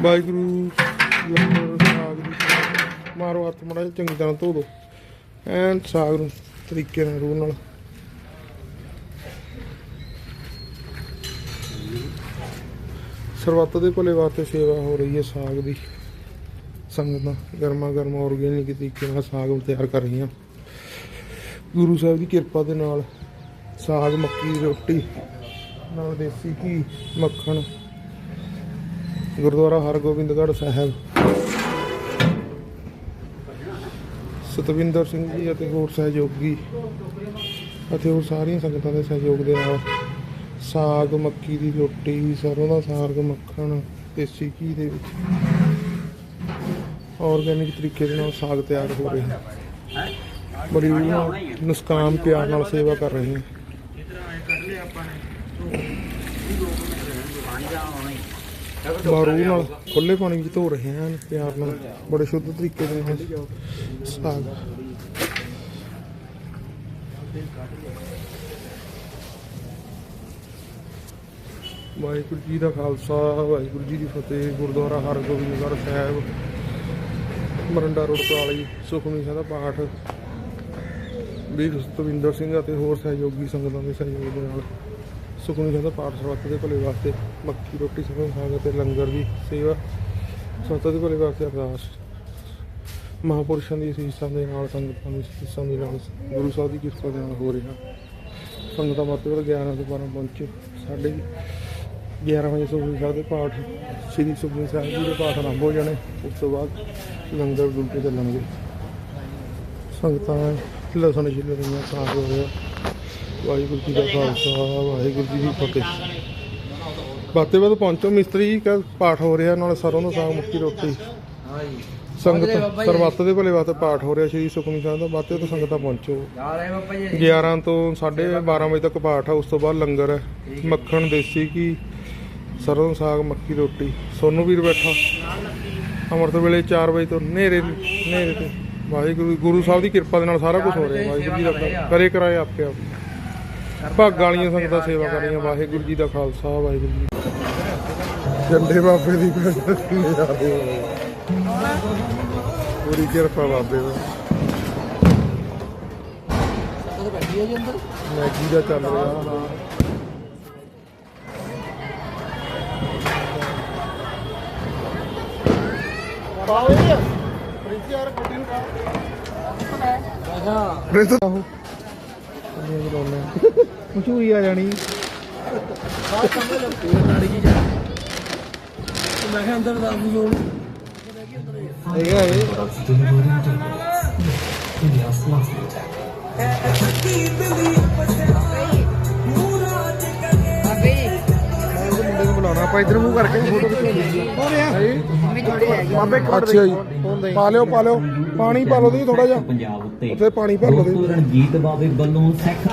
ਵਾਹਿਗੁਰੂ ਸਾਗ ਦੀ ਮਾਰੋ ਹੱਥ ਮੜਾ ਚੰਗੀ ਤਰ੍ਹਾਂ ਧੋ ਦੋ। ਐਨ ਸਾਗ ਨੂੰ ਤਰੀਕੇ ਨਾਲ, ਰੂਹ ਨਾਲ। ਸਰਬੱਤ ਦੇ ਭਲੇ ਵਾਸਤੇ ਸੇਵਾ ਹੋ ਰਹੀ ਹੈ ਸਾਗ ਦੀ। ਸੰਗਤਾਂ ਗਰਮਾ ਗਰਮ ਆਰਗੈਨਿਕ ਤਰੀਕੇ ਨਾਲ ਸਾਗ ਤਿਆਰ ਕਰ ਰਹੀਆਂ। ਗੁਰੂ ਸਾਹਿਬ ਦੀ ਕਿਰਪਾ ਦੇ ਨਾਲ ਸਾਗ, ਮੱਕੀ ਦੀ ਰੋਟੀ, ਨਾਲ ਦੇਸੀ ਘੀ, ਮੱਖਣ ਗੁਰਦੁਆਰਾ ਹਰਗੋਬਿੰਦਗੜ੍ਹ ਸਾਹਿਬ। ਸਤਵਿੰਦਰ ਸਿੰਘ ਜੀ ਅਤੇ ਹੋਰ ਸਹਿਯੋਗੀ ਅਤੇ ਹੋਰ ਸਾਰੀਆਂ ਸੰਗਤਾਂ ਦੇ ਸਹਿਯੋਗ ਦੇ ਨਾਲ ਸਾਗ, ਮੱਕੀ ਦੀ ਰੋਟੀ, ਸਰੋਂ ਦਾ ਸਾਗ, ਮੱਖਣ, ਦੇਸੀ ਘੀ ਦੇ ਵਿੱਚ ਆਰਗੈਨਿਕ ਤਰੀਕੇ ਦੇ ਨਾਲ ਸਾਗ ਤਿਆਰ ਹੋ ਰਿਹਾ। ਹੈ ਬੜੀ ਨੁਸਕਾਮ ਪਿਆਰ ਨਾਲ ਸੇਵਾ ਕਰ ਰਹੇ ਹਾਂ। ਬਾਰੂ ਨਾਲ ਖੁੱਲੇ ਪਾਣੀ ਵਿੱਚ ਧੋ ਰਹੇ ਹਨ ਪਿਆਰ ਨਾਲ, ਬੜੇ ਸ਼ੁੱਧ ਤਰੀਕੇ ਦੇ ਨਾਲ। ਸਾਗ। ਵਾਹਿਗੁਰੂ ਜੀ ਦਾ ਖਾਲਸਾ, ਵਾਹਿਗੁਰੂ ਜੀ ਦੀ ਫਤਿਹ, ਗੁਰਦੁਆਰਾ ਹਰਗੋਬਿੰਦਗੜ੍ਹ ਸਾਹਿਬ, ਮਰੰਡਾ ਰੋਡ ਪਰਾਲੀ ਸੁਖਮਨੀ ਸਾਹਿਬ ਦਾ ਪਾਠ। ਵੀਰ ਸਤਵਿੰਦਰ ਸਿੰਘ ਅਤੇ ਹੋਰ ਸਹਿਯੋਗੀ ਸੰਗਤਾਂ ਦੇ ਸਹਿਯੋਗ ਦੇ ਨਾਲ। ਸੁਖਮਨੀ ਸਾਹਿਬ ਦਾ ਪਾਠ ਸਰਬੱਤ ਦੇ ਭਲੇ ਵਾਸਤੇ, ਮੱਕੀ ਰੋਟੀ ਸਰੋਂ ਦਾ ਸਾਗ ਅਤੇ ਲੰਗਰ ਦੀ ਸੇਵਾ ਸਰਬੱਤ ਦੇ ਭਲੇ ਵਾਸਤੇ ਅਰਦਾਸ। ਮਹਾਪੁਰਸ਼ਾਂ ਦੀ ਅਸੀਸਾਂ ਦੇ ਨਾਲ ਸੰਗਤਾਂ ਦੀ ਅਸੀਸਾਂ ਦੇ ਨਾਲ ਗੁਰੂ ਸਾਹਿਬ ਦੀ ਕਿਰਪਾ ਦੇ ਨਾਲ ਹੋ ਰਿਹਾ। ਸੰਗਤਾਂ ਮੱਤੇ ਵੱਲ 11 ਤੋਂ 12 ਪਹੁੰਚੇ। ਸਾਡੇ 11 ਵਜੇ ਸੁਖਮਨੀ ਸਾਹਿਬ ਦੇ ਪਾਠ, ਸ੍ਰੀ ਸੁਖਮਨੀ ਸਾਹਿਬ ਜੀ ਦੇ ਪਾਠ ਆਰੰਭ ਹੋ ਜਾਣੇ। ਉਸ ਤੋਂ ਬਾਅਦ ਲੰਗਰ ਦੁਲਕੇ ਚੱਲਣਗੇ। ਸੰਗਤਾਂ ਲਸਣ ਛਿੱਲ ਰਹੀਆਂ ਸਾਗ ਹੋ ਰਿਹਾ ਵਾਹਿਗੁਰੂ ਜੀ ਦਾ ਖਾਲਸਾ, ਵਾਹਿਗੁਰੂ ਜੀ ਦੀ ਫਤਿਹ। ਬਾਤੇ ਬਾਅਦ ਪਹੁੰਚੋ ਮਿਸਤਰੀ ਕਾ ਪਾਠ ਹੋ ਰਿਹਾ, ਨਾਲ ਸਰੋਂ ਦਾ ਸਾਗ, ਮੱਕੀ ਰੋਟੀ। ਸੰਗਤ, ਸਰਬੱਤ ਦੇ ਭਲੇ ਵਾਸਤੇ ਪਾਠ ਹੋ ਰਿਹਾ ਸ਼੍ਰੀ ਸੁਖਮਨੀ ਸਾਹਿਬ ਦਾ। ਬਾਤੇ ਤੋਂ ਸੰਗਤਾਂ ਪਹੁੰਚੋ। ਜਾ ਰਹੇ ਬਾਬਾ ਜੀ 11 ਤੋਂ 12:30 ਵਜੇ ਤੱਕ ਪਾਠ ਆ, ਉਸ ਤੋਂ ਬਾਅਦ ਲੰਗਰ ਹੈ ਮੱਖਣ, ਦੇਸੀ ਘੀ, ਸਰੋਂ ਦਾ ਸਾਗ, ਮੱਕੀ ਰੋਟੀ। ਸੋਨੂ ਵੀਰ ਬੈਠਾ। ਅੰਮ੍ਰਿਤ ਵੇਲੇ 4 ਵਜੇ ਤੋਂ ਹਨੇਰੇ ਹਨੇਰੇ ਤੇ। ਵਾਹਿਗੁਰੂ, ਗੁਰੂ ਸਾਹਿਬ ਦੀ ਕਿਰਪਾ ਦੇ ਨਾਲ ਸਾਰਾ ਕੁਝ ਹੋ ਰਿਹਾ। ਵਾਹਿਗੁਰੂ ਜੀ ਦਾ ਕਰੇ ਕਰਾਏ ਆਪੇ ਆਪ। ਭਾਗਾਂ ਵਾਲੀਆਂ ਸੰਗਤਾਂ ਸੇਵਾ ਕਰ ਰਹੀਆਂ ਵਾਹਿਗੁਰੂ ਜੀ ਦਾ ਖਾਲਸਾ ਵਾਹਿਗੁਰੂ ਜੀ ਜੰਡੇ ਬਾਬੇ ਦੀ ਨਜ਼ਾਰੇ ਪੂਰੀ ਕਿਰਪਾ ਬਾਬੇ ਦਾ। ਮੈਗੀ ਦਾ ਚੱਲ ਰਿਹਾ ਰਿਸ਼ਤਾ ਆਹੋ ਕੰਨੀਆਂ ਚਲਾਉਣੇ ਮਸ਼ਹੂਰੀ ਆ ਜਾਣੀ। ਮੈਂ ਕਿਹਾ ਅੰਦਰ ਦਾ ਜੋੜ ਹੈਗਾ ਇਹ। ਮੁੰਡੇ ਨੂੰ ਬੁਲਾਉਣਾ ਆਪਾਂ ਇਧਰ ਮੂੰਹ ਕਰਕੇ ਫੋਟੋ ਖਿਚਾਉਣੀ ਹੋ? ਰਿਹਾ ਬਾਬੇ ਅੱਛਾ ਜੀ। ਪਾ ਲਿਓ ਪਾ ਲਿਓ ਪਾਣੀ ਪਾ ਲਓ ਜੀ ਥੋੜਾ ਜਿਹਾ। ਪੰਜਾਬ ਉੱਤੇ। ਉੱਥੇ ਪਾਣੀ ਭਰ ਲਓ ਗੁਰੂ ਰਣਜੀਤ ਬਾਬੇ ਵੱਲੋਂ ਸਿੱਖ